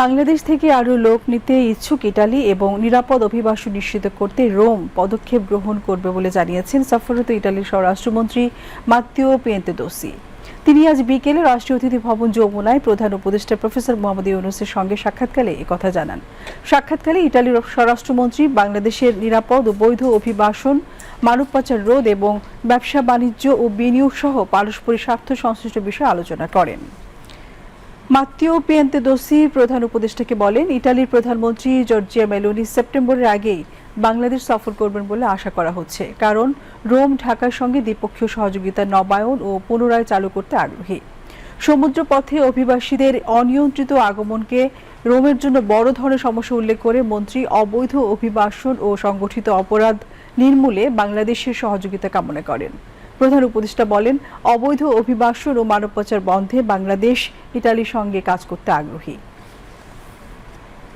বাংলাদেশ থেকে আরও লোক নিতে ইচ্ছুক ইটালি এবং নিরাপদ অভিবাসন নিশ্চিত করতে রোম পদক্ষেপ গ্রহণ করবে বলে জানিয়েছেন সফররত ইটালির স্বরাষ্ট্রমন্ত্রী মাত্তিও পেন্তেদোসি। তিনি আজ বিকেলে রাষ্ট্রীয় অতিথি ভবন যমুনায় প্রধান উপদেষ্টা প্রফেসর মোহাম্মদ ইউনুসের সঙ্গে সাক্ষাৎকালে একথা জানান। সাক্ষাৎকালে ইটালির স্বরাষ্ট্রমন্ত্রী বাংলাদেশের নিরাপদ ও বৈধ অভিবাসন, মানব পাচার রোধ এবং ব্যবসা বাণিজ্য ও বিনিয়োগ সহ পারস্পরিক স্বার্থ সংশ্লিষ্ট বিষয়ে আলোচনা করেন। মাত্তিও পিয়েন্তেদোসি প্রধান উপদেষ্টাকে বলেন, ইটালির প্রধানমন্ত্রী জর্জিয়া মেলোনি সেপ্টেম্বরের আগেই বাংলাদেশ সফর করবেন বলে আশা করা হচ্ছে। কারণ, রোম, ঢাকার সঙ্গে দ্বিপক্ষীয় সহযোগিতা নবায়ন ও পুনরায় চালু করতে আগ্রহী। সমুদ্রপথে অভিবাসীদের অনিয়ন্ত্রিত আগমনকে রোমের জন্য বড় ধরনের সমস্যা উল্লেখ করে মন্ত্রী অবৈধ অভিবাসন ও সংগঠিত অপরাধ নির্মূলে বাংলাদেশের সহযোগিতা কামনা করেন। প্রধান উপদেষ্টা বলেন, অবৈধ অভিবাসন ও মানব পাচার বন্ধে বাংলাদেশ ইতালির সঙ্গে কাজ করতে আগ্রহী।